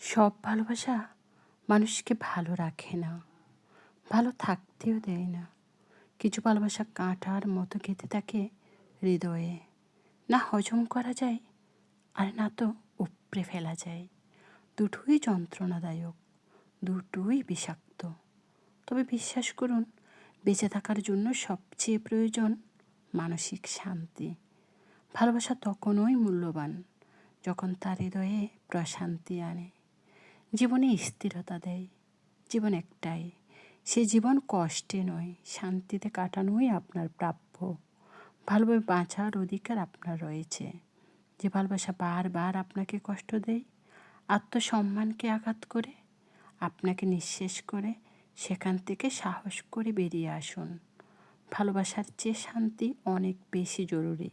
সব ভালোবাসা মানুষকে ভালো রাখে না, ভালো থাকতেও দেয় না। কিছু ভালোবাসা কাঁটার মতো গেঁথে থাকে হৃদয়ে। না হজম করা যায় আর না তো উপড়ে ফেলা যায়। দুটোই যন্ত্রণাদায়ক, দুটোই বিষাক্ত। তবে বিশ্বাস করুন, বেঁচে থাকার জন্য সবচেয়ে প্রয়োজন মানসিক শান্তি। ভালোবাসা তখনই মূল্যবান যখন তার হৃদয়ে প্রশান্তি আনে। জীবনে স্থিরতা দেয়, জীবন একটাই। সে জীবন কষ্টে নয়, শান্তিতে কাটানোই আপনার প্রাপ্য। ভালোভাবে বাঁচার অধিকার আপনার রয়েছে। যে ভালোবাসা বারবার আপনাকে কষ্ট দেয়, আত্মসম্মানকে আঘাত করে, আপনাকে নিঃশেষ করে, সেখান থেকে সাহস করে বেরিয়ে আসুন। ভালোবাসার চেয়ে শান্তি অনেক বেশি জরুরি।